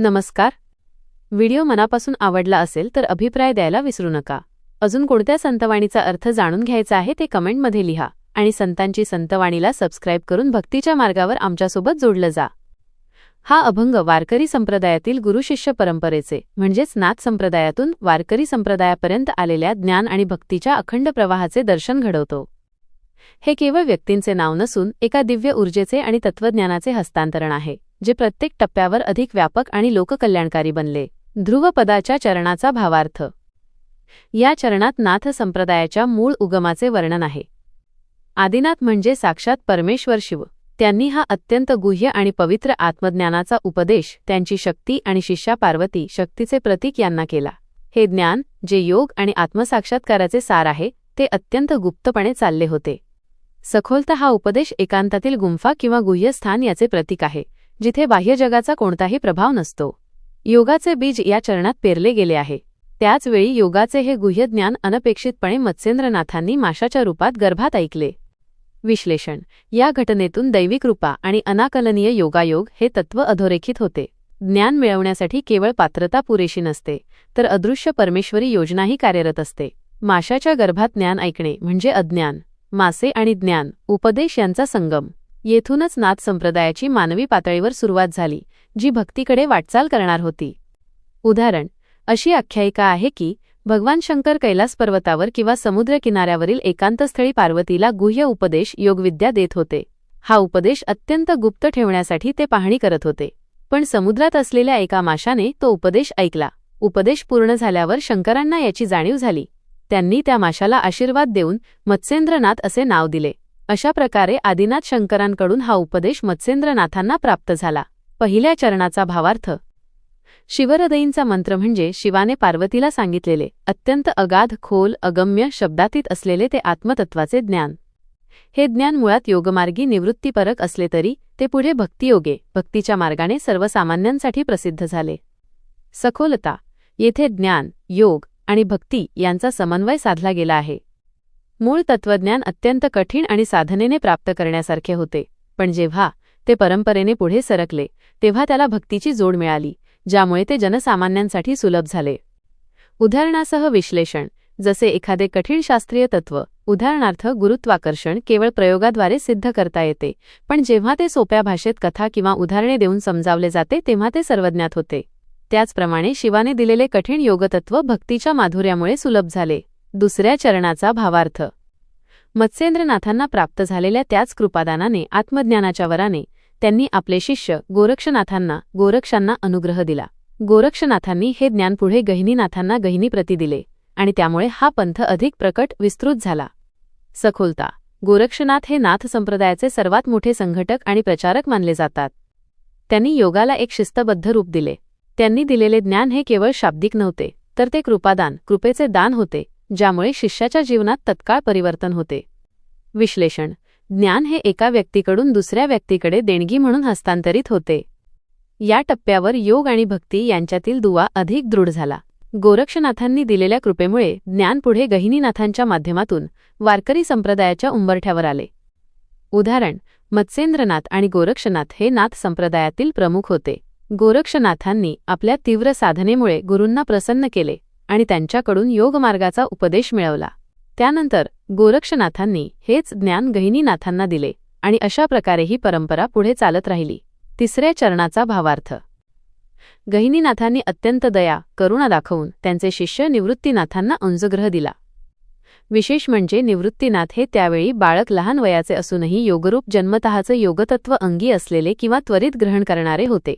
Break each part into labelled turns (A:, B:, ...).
A: नमस्कार. व्हिडिओ मनापासून आवडला असेल तर अभिप्राय द्यायला विसरू नका. अजून कोणत्या संतवाणीचा अर्थ जाणून घ्यायचा आहे ते कमेंटमध्ये लिहा आणि संतांची संतवाणीला सबस्क्राईब करून भक्तीच्या मार्गावर आमच्यासोबत जोडलं जा. हा अभंग वारकरी संप्रदायातील गुरुशिष्य परंपरेचे म्हणजेच नाथ संप्रदायातून वारकरी संप्रदायापर्यंत आलेल्या ज्ञान आणि भक्तीच्या अखंड प्रवाहाचे दर्शन घडवतो. हे केवळ व्यक्तींचे नाव नसून एका दिव्य ऊर्जेचे आणि तत्वज्ञानाचे हस्तांतरण आहे. जे प्रत्येक टप्प्यावर अधिक व्यापक आणि लोककल्याणकारी बनले. ध्रुवपदाच्या चरणाचा भावार्थ. या चरणात नाथ संप्रदायाच्या मूळ उगमाचे वर्णन आहे. आदिनाथ म्हणजे साक्षात परमेश्वर शिव. त्यांनी हा अत्यंत गुह्य आणि पवित्र आत्मज्ञानाचा उपदेश त्यांची शक्ती आणि शिष्या पार्वती शक्तीचे प्रतीक यांना केला. हे ज्ञान जे योग आणि आत्मसाक्षात्काराचे सार आहे ते अत्यंत गुप्तपणे चालले होते. सखोलता हा उपदेश एकांतातील गुंफा किंवा गुह्यस्थान याचे प्रतीक आहे. जिथे बाह्य जगाचा कोणताही प्रभाव नसतो. योगाचे बीज या चरणात पेरले गेले आहे. त्याचवेळी योगाचे हे गुह्य ज्ञान अनपेक्षितपणे मत्स्येंद्रनाथांनी माशाच्या रूपात गर्भात ऐकले. विश्लेषण. या घटनेतून दैविक रूपा आणि अनाकलनीय योगायोग हे तत्व अधोरेखित होते. ज्ञान मिळवण्यासाठी केवळ पात्रता पुरेशी नसते तर अदृश्य परमेश्वरी योजनाही कार्यरत असते. माशाच्या गर्भात ज्ञान ऐकणे म्हणजे अज्ञान. मासे आणि ज्ञान उपदेश यांचा संगम. येथूनच नाथ संप्रदायाची मानवी पातळीवर सुरुवात झाली जी भक्तीकडे वाटचाल करणार होती. उदाहरण अशी आख्यायिका आहे की भगवान शंकर कैलास पर्वतावर किंवा समुद्र किनाऱ्यावरील एकांतस्थळी पार्वतीला गुह्य उपदेश योगविद्या देत होते. हा उपदेश अत्यंत गुप्त ठेवण्यासाठी ते पाहणी करत होते. पण समुद्रात असलेल्या एका माशाने तो उपदेश ऐकला. उपदेश पूर्ण झाल्यावर शंकरांना याची जाणीव झाली. त्यांनी त्या माशाला आशीर्वाद देऊन मत्स्येंद्रनाथ असे नाव दिले. अशा प्रकारे आदिनाथ शंकरांकडून हा उपदेश मत्स्येंद्रनाथांना प्राप्त झाला. पहिल्या चरणाचा भावार्थ. शिवहृदयींचा मंत्र म्हणजे शिवाने पार्वतीला सांगितलेले अत्यंत अगाध खोल अगम्य शब्दातीत असलेले ते आत्मतत्वाचे ज्ञान. हे ज्ञान मुळात योगमार्गी निवृत्तीपरक असले तरी ते पुढे भक्तियोगे भक्तीच्या मार्गाने सर्वसामान्यांसाठी प्रसिद्ध झाले. सखोलता. येथे ज्ञान योग आणि भक्ती यांचा समन्वय साधला गेला आहे. मूळ तत्वज्ञान अत्यंत कठीण आणि साधनेने प्राप्त करण्यासारखे होते. पण जेव्हा ते परंपरेने पुढे सरकले तेव्हा त्याला भक्तीची जोड मिळाली ज्यामुळे ते जनसामान्यांसाठी सुलभ झाले. उदाहरणासह विश्लेषण. जसे एखादे कठीण शास्त्रीय तत्व उदाहरणार्थ गुरुत्वाकर्षण केवळ प्रयोगाद्वारे सिद्ध करता येते पण जेव्हा ते सोप्या भाषेत कथा किंवा उदाहरणे देऊन समजावले जाते तेव्हा ते सर्वज्ञात होते. त्याचप्रमाणे शिवाने दिलेले कठीण योगतत्व भक्तीच्या माधुर्यामुळे सुलभ झाले. दुसऱ्या चरणाचा भावार्थ. मत्स्येंद्रनाथांना प्राप्त झालेल्या त्याच कृपादानाने आत्मज्ञानाच्या वराने त्यांनी आपले शिष्य गोरक्षनाथांना गोरक्षांना अनुग्रह दिला. गोरक्षनाथांनी हे ज्ञान पुढे गहिनीनाथांना गहिनी प्रती दिले आणि त्यामुळे हा पंथ अधिक प्रकट विस्तृत झाला. सखोलता. गोरक्षनाथ हे नाथ संप्रदायाचे सर्वात मोठे संघटक आणि प्रचारक मानले जातात. त्यांनी योगाला एक शिस्तबद्ध रूप दिले. त्यांनी दिलेले ज्ञान हे केवळ शाब्दिक नव्हते तर ते कृपादान कृपेचे दान होते. ज्यामुळे शिष्याच्या जीवनात तत्काळ परिवर्तन होते. विश्लेषण. ज्ञान हे एका व्यक्तीकडून दुसऱ्या व्यक्तीकडे देणगी म्हणून हस्तांतरित होते. या टप्प्यावर योग आणि भक्ती यांच्यातील दुवा अधिक दृढ झाला. गोरक्षनाथांनी दिलेल्या कृपेमुळे ज्ञान पुढे गहिनीनाथांच्या माध्यमातून वारकरी संप्रदायाच्या उंबरठ्यावर आले. उदाहरण. मत्स्येंद्रनाथ आणि गोरक्षनाथ हे नाथ संप्रदायातील प्रमुख होते. गोरक्षनाथांनी आपल्या तीव्र साधनेमुळे गुरूंना प्रसन्न केले. आणि त्यांच्याकडून योगमार्गाचा उपदेश मिळवला. त्यानंतर गोरक्षनाथांनी हेच ज्ञान गहिनीनाथांना दिले आणि अशा प्रकारे ही परंपरा पुढे चालत राहिली. तिसऱ्या चरणाचा भावार्थ. गहिनीनाथांनी अत्यंत दया करुणा दाखवून त्यांचे शिष्य निवृत्तीनाथांना अंजग्रह दिला. विशेष म्हणजे निवृत्तीनाथ हे त्यावेळी बाळक लहान वयाचे असूनही योगरूप जन्मतःचं योगतत्व अंगी असलेले किंवा त्वरित ग्रहण करणारे होते.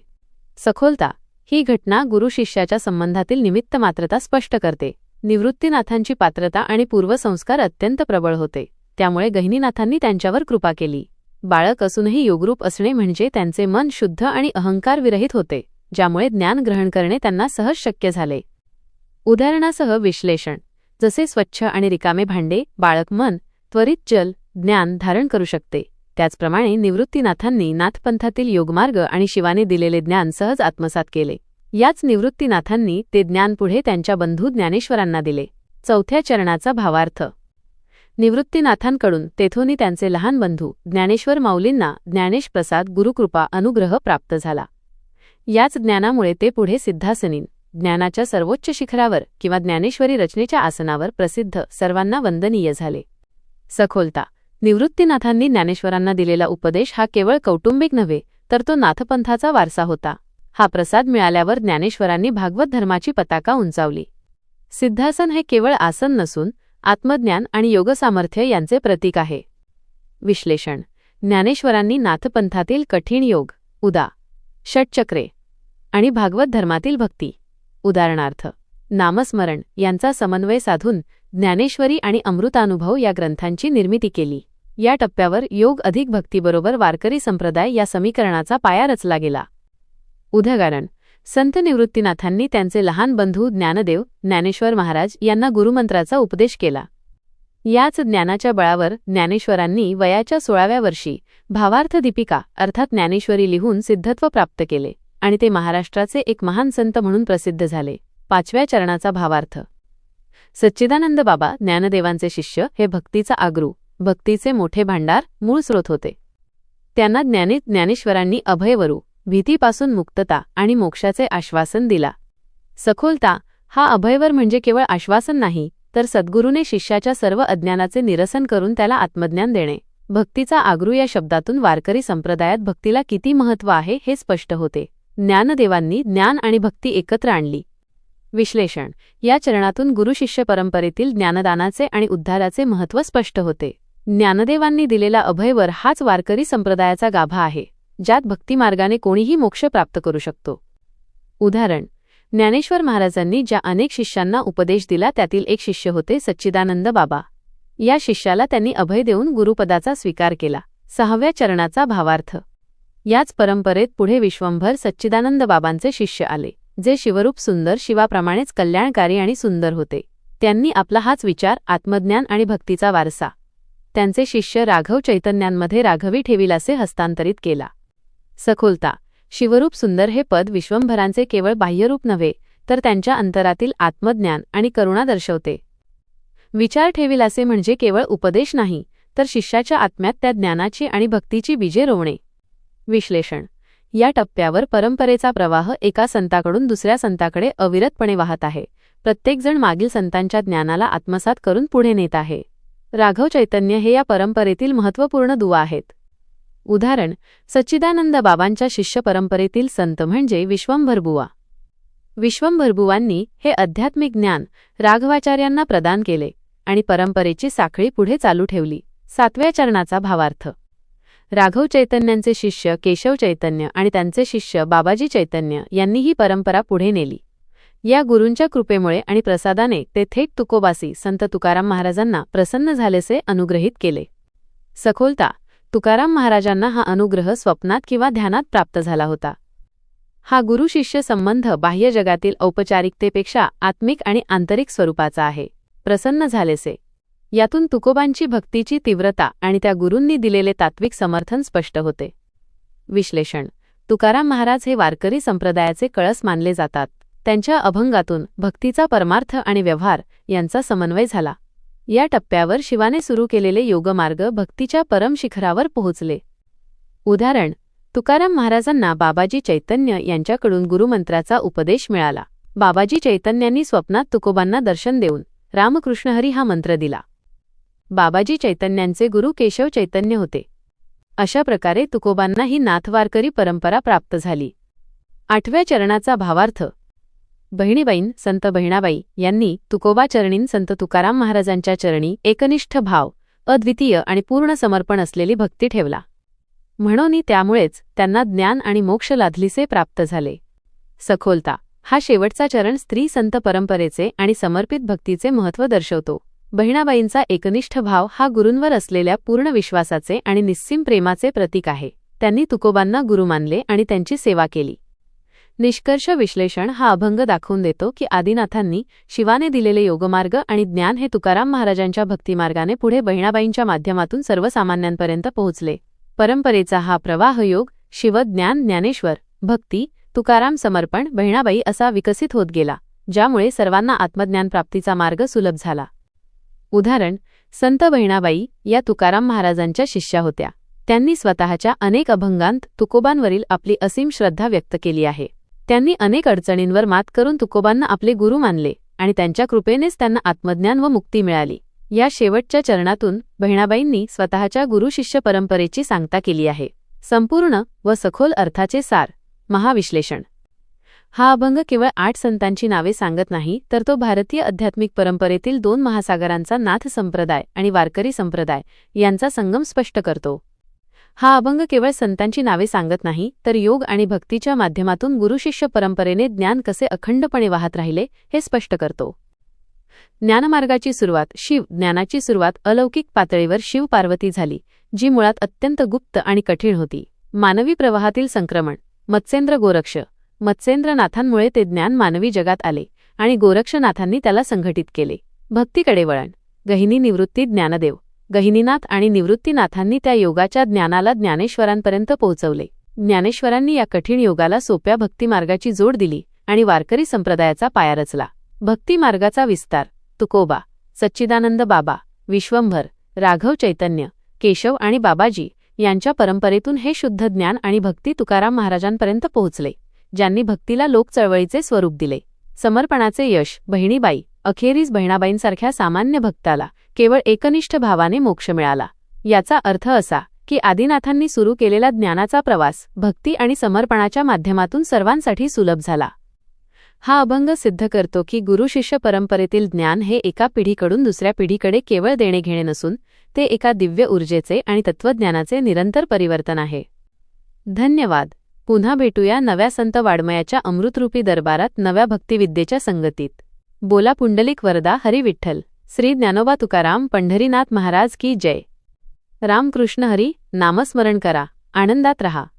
A: सखोलता ही घटना गुरुशिष्याच्या संबंधातील निमित्त मात्रता स्पष्ट करते. निवृत्तीनाथांची पात्रता आणि पूर्वसंस्कार अत्यंत प्रबळ होते. त्यामुळे गहिनीनाथांनी त्यांच्यावर कृपा केली. बाळक असूनही योगरूप असणे म्हणजे त्यांचे मन शुद्ध आणि अहंकारविरहित होते ज्यामुळे ज्ञान ग्रहण करणे त्यांना सहज शक्य झाले. उदाहरणासह विश्लेषण. जसे स्वच्छ आणि रिकामे भांडे बाळक मन त्वरित जल ज्ञान धारण करू शकते. त्याचप्रमाणे निवृत्तीनाथांनी नाथपंथातील योगमार्ग आणि शिवाने दिलेले ज्ञान सहज आत्मसात केले. याच निवृत्तीनाथांनी ते ज्ञान पुढे त्यांच्या बंधू ज्ञानेश्वरांना दिले. चौथ्या चरणाचा भावार्थ. निवृत्तीनाथांकडून तेथोनी त्यांचे लहान बंधू ज्ञानेश्वर माऊलींना ज्ञानेश प्रसाद गुरुकृपा अनुग्रह प्राप्त झाला. याच ज्ञानामुळे ते पुढे सिद्धासनीन ज्ञानाच्या सर्वोच्च शिखरावर किंवा ज्ञानेश्वरी रचनेच्या आसनावर प्रसिद्ध सर्वांना वंदनीय झाले. सखोलता. निवृत्तीनाथांनी ज्ञानेश्वरांना दिलेला उपदेश हा केवळ कौटुंबिक नव्हे तर तो नाथपंथाचा वारसा होता. हा प्रसाद मिळाल्यावर ज्ञानेश्वरांनी भागवत धर्माची पताका उंचावली. सिद्धासन हे केवळ आसन नसून आत्मज्ञान आणि योगसामर्थ्य यांचे प्रतीक आहे. विश्लेषण. ज्ञानेश्वरांनी नाथपंथातील कठीण योग उदा षटचक्रे आणि भागवत धर्मातील भक्ती. उदाहरणार्थ नामस्मरण यांचा समन्वय साधून ज्ञानेश्वरी आणि अमृतानुभव या ग्रंथांची निर्मिती केली. या टप्प्यावर योग अधिक भक्तीबरोबर वारकरी संप्रदाय या समीकरणाचा पाया रचला गेला. उदाहरण संत निवृत्तीनाथांनी त्यांचे लहान बंधू ज्ञानदेव ज्ञानेश्वर महाराज यांना गुरुमंत्राचा उपदेश केला. याच ज्ञानाच्या बळावर ज्ञानेश्वरांनी वयाच्या सोळाव्या वर्षी भावार्थ दीपिका अर्थात ज्ञानेश्वरी लिहून सिद्धत्व प्राप्त केले आणि ते महाराष्ट्राचे एक महान संत म्हणून प्रसिद्ध झाले. पाचव्या चरणाचा भावार्थ. सच्चिदानंद बाबा ज्ञानदेवांचे शिष्य हे भक्तीचा आग्रू. भक्तीचे मोठे भांडार मूळ स्रोत होते. त्यांना ज्ञानीत ज्ञानेश्वरांनी अभयवरू भीतीपासून मुक्तता आणि मोक्षाचे आश्वासन दिला. सखोलता हा अभयवर म्हणजे केवळ आश्वासन नाही तर सद्गुरूने शिष्याच्या सर्व अज्ञानाचे निरसन करून त्याला आत्मज्ञान देणे. भक्तीचा आग्रू या शब्दातून वारकरी संप्रदायात भक्तीला किती महत्त्व आहे हे स्पष्ट होते. ज्ञानदेवांनी ज्ञान आणि भक्ती एकत्र आणली. विश्लेषण या चरणातून गुरुशिष्य परंपरेतील ज्ञानदानाचे आणि उद्धाराचे महत्त्व स्पष्ट होते. ज्ञानदेवांनी दिलेला अभयवर हाच वारकरी संप्रदायाचा गाभा आहे ज्यात भक्तिमार्गाने कोणीही मोक्ष प्राप्त करू शकतो. उदाहरण ज्ञानेश्वर महाराजांनी ज्या अनेक शिष्यांना उपदेश दिला त्यातील एक शिष्य होते सच्चिदानंद बाबा. या शिष्याला त्यांनी अभय देऊन गुरुपदाचा स्वीकार केला सहाव्या चरणाचा भावार्थ. याच परंपरेत पुढे विश्वंभर सच्चिदानंद बाबांचे शिष्य आले जे शिवरूप सुंदर शिवाप्रमाणेच कल्याणकारी आणि सुंदर होते. त्यांनी आपला हाच विचार आत्मज्ञान आणि भक्तीचा वारसा त्यांचे शिष्य राघव चैतन्यांमध्ये राघवी ठेविलासे हस्तांतरित केला. सखोलता. शिवरूप सुंदर हे पद विश्वंभरांचे केवळ बाह्यरूप नव्हे तर त्यांच्या अंतरातील आत्मज्ञान आणि करुणा दर्शवते. विचार ठेविलासे म्हणजे केवळ उपदेश नाही तर शिष्याच्या आत्म्यात त्या ज्ञानाची आणि भक्तीची बीजे रोवणे. विश्लेषण. या टप्प्यावर परंपरेचा प्रवाह एका संताकडून दुसऱ्या संताकडे अविरतपणे वाहत आहे. प्रत्येकजण मागील संतांच्या ज्ञानाला आत्मसात करून पुढे नेत आहे. राघव चैतन्य हे या परंपरेतील महत्त्वपूर्ण दुवा आहेत. उदाहरण सच्चिदानंद बाबांच्या शिष्य परंपरेतील संत म्हणजे विश्वंभरबुवा विश्वंभरबुवांनी हे आध्यात्मिक ज्ञान राघवाचार्यांना प्रदान केले आणि परंपरेची साखळी पुढे चालू ठेवली सातव्या चरणाचा भावार्थ. राघव चैतन्यांचे शिष्य केशव चैतन्य आणि त्यांचे शिष्य बाबाजी चैतन्य यांनी ही परंपरा पुढे नेली. या गुरूंच्या कृपेमुळे आणि प्रसादाने ते थेट तुकोबासी संत तुकाराम महाराजांना प्रसन्न झालेसे अनुग्रहित केले. सखोलता तुकाराम महाराजांना हा अनुग्रह स्वप्नात किंवा ध्यानात प्राप्त झाला होता. हा गुरुशिष्य संबंध बाह्य जगातील औपचारिकतेपेक्षा आत्मिक आणि आंतरिक स्वरूपाचा आहे. प्रसन्न झालेसे. यातून तुकोबांची भक्तीची तीव्रता आणि त्या गुरूंनी दिलेले तात्विक समर्थन स्पष्ट होते. विश्लेषण. तुकाराम महाराज हे वारकरी संप्रदायाचे कळस मानले जातात. त्यांच्या अभंगातून भक्तीचा परमार्थ आणि व्यवहार यांचा समन्वय झाला. या टप्प्यावर शिवाने सुरू केलेले योगमार्ग भक्तीच्या परम शिखरावर पोहोचले. उदाहरण तुकाराम महाराजांना बाबाजी चैतन्य यांच्याकडून गुरुमंत्राचा उपदेश मिळाला. बाबाजी चैतन्यांनी स्वप्नात तुकोबांना दर्शन देऊन रामकृष्णहरी हा मंत्र दिला. बाबाजी चैतन्यांचे गुरु केशव चैतन्य होते. अशा प्रकारे तुकोबांना ही नाथवारकरी परंपरा प्राप्त झाली. आठव्या चरणाचा भावार्थ बहिणीबाईन संत बहिणाबाई यांनी तुकोबा चरणीन संत तुकाराम महाराजांच्या चरणी एकनिष्ठ भाव अद्वितीय आणि पूर्ण समर्पण असलेली भक्ती ठेवला. म्हणून त्यामुळेच त्यांना ज्ञान आणि मोक्ष लाधलीसे प्राप्त झाले. सखोलता हा शेवटचा चरण स्त्री संत परंपरेचे आणि समर्पित भक्तीचे महत्त्व दर्शवतो. बहिणाबाईंचा एकनिष्ठ भाव हा गुरूंवर असलेल्या पूर्ण विश्वासाचे आणि निस्सीम प्रेमाचे प्रतीक आहे. त्यांनी तुकोबांना गुरु मानले आणि त्यांची सेवा केली. निष्कर्ष विश्लेषण हा अभंग दाखवून देतो की आदिनाथांनी शिवाने दिलेले योगमार्ग आणि ज्ञान हे तुकाराम महाराजांच्या भक्तिमार्गाने पुढे बहिणाबाईंच्या माध्यमातून सर्वसामान्यांपर्यंत पोहोचले. परंपरेचा हा प्रवाहयोग शिवज्ञान ज्ञानेश्वर भक्ती तुकाराम समर्पण बहिणाबाई असा विकसित होत गेला ज्यामुळे सर्वांना आत्मज्ञानप्राप्तीचा मार्ग सुलभ झाला. उदाहरण संत बहिणाबाई या तुकाराम महाराजांच्या शिष्या होत्या. त्यांनी स्वतःच्या अनेक अभंगांत तुकोबांवरील आपली असीम श्रद्धा व्यक्त केली आहे. त्यांनी अनेक अडचणींवर मात करून तुकोबांना आपले गुरु मानले आणि त्यांच्या कृपेनेच त्यांना आत्मज्ञान व मुक्ती मिळाली. या शेवटच्या चरणातून बहिणाबाईंनी स्वतःच्या गुरुशिष्य परंपरेची सांगता केली आहे. संपूर्ण व सखोल अर्थाचे सार महाविश्लेषण. हा अभंग केवळ आठ संतांची नावे सांगत नाही तर तो भारतीय आध्यात्मिक परंपरेतील दोन महासागरांचा नाथ संप्रदाय आणि वारकरी संप्रदाय यांचा संगम स्पष्ट करतो. हा अभंग केवळ संतांची नावे सांगत नाही तर योग आणि भक्तीच्या माध्यमातून गुरुशिष्य परंपरेने ज्ञान कसे अखंडपणे वाहत राहिले हे स्पष्ट करतो. ज्ञानमार्गाची सुरुवात शिव ज्ञानाची सुरुवात अलौकिक पातळीवर शिव पार्वती झाली जी मुळात अत्यंत गुप्त आणि कठीण होती. मानवी प्रवाहातील संक्रमण मत्स्येंद्र गोरक्ष मत्स्येंद्रनाथांमुळे ते ज्ञान मानवी जगात आले आणि गोरक्षनाथांनी त्याला संघटित केले. भक्तीकडे वळण गहिनी निवृत्ती ज्ञानदेव गहिनीनाथ आणि निवृत्तीनाथांनी त्या योगाच्या ज्ञानाला ज्ञानेश्वरांपर्यंत पोहोचवले. ज्ञानेश्वरांनी या कठीण योगाला सोप्या भक्तिमार्गाची जोड दिली आणि वारकरी संप्रदायाचा पाया रचला. भक्तिमार्गाचा विस्तार तुकोबा सच्चिदानंद बाबा विश्वंभर राघव चैतन्य केशव आणि बाबाजी यांच्या परंपरेतून हे शुद्ध ज्ञान आणि भक्ती तुकाराम महाराजांपर्यंत पोहोचले ज्यांनी भक्तीला लोक चळवळीचे स्वरूप दिले. समर्पणाचे यश बहिणीबाई अखेरीस बहिणाबाईंसारख्या सामान्य भक्ताला केवळ एकनिष्ठ भावाने मोक्ष मिळाला. याचा अर्थ असा की आदिनाथांनी सुरू केलेला ज्ञानाचा प्रवास भक्ती आणि समर्पणाच्या माध्यमातून सर्वांसाठी सुलभ झाला. हा अभंग सिद्ध करतो की गुरुशिष्य परंपरेतील ज्ञान हे एका पिढीकडून दुसऱ्या पिढीकडे केवळ देणे घेणे नसून ते एका दिव्य ऊर्जेचे आणि तत्त्वज्ञानाचे निरंतर परिवर्तन आहे. धन्यवाद. पुन्हा भेटूया नव्या संत वाडमयाच्या अमृतरूपी दरबारात नव्या भक्तिविद्येच्या संगतीत. बोला पुंडलिक वरदा हरी विठ्ठल श्री ज्ञानोबा तुकाराम पंढरीनाथ महाराज की जय. रामकृष्ण हरी नामस्मरण करा. आनंदात रहा.